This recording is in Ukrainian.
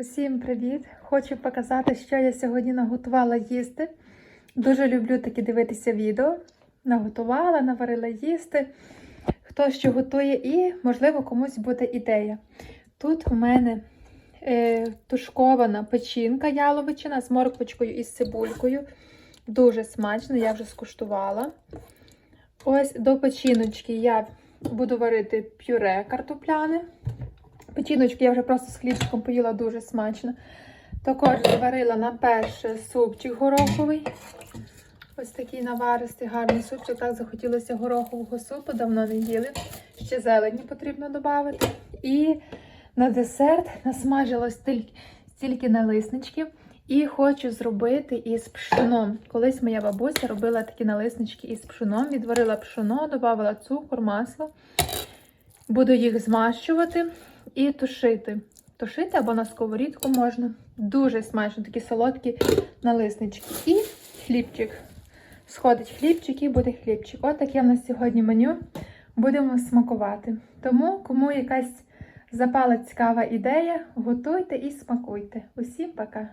Усім привіт! Хочу показати, що я сьогодні наготувала їсти. Дуже люблю такі дивитися відео. Наготувала, наварила їсти. Хто що готує, і, можливо, комусь буде ідея. Тут у мене е, тушкована печінка яловичина з морквочкою і з цибулькою. Дуже смачно, я вже скуштувала. Ось до печіночки я буду варити пюре картопляне. Печіночки я вже просто з хлібчиком поїла дуже смачно. Також зварила на перше супчик гороховий. Ось такий наваристий, гарний супчик. Так захотілося горохового супу, давно не їли. Ще зелені потрібно додати. І на десерт насмажилось стільки, стільки налисничків. І хочу зробити із пшеном. Колись моя бабуся робила такі налиснички із пшеном. Відварила пшено, додавала цукор, масло. Буду їх змащувати і тушити. Тушити або на сковорідку можна. Дуже смачно, такі солодкі налиснички. І хлібчик. Сходить хлібчик і буде хлібчик. От таке в нас сьогодні меню. Будемо смакувати. Тому, кому якась запала цікава ідея, готуйте і смакуйте. Усім пока!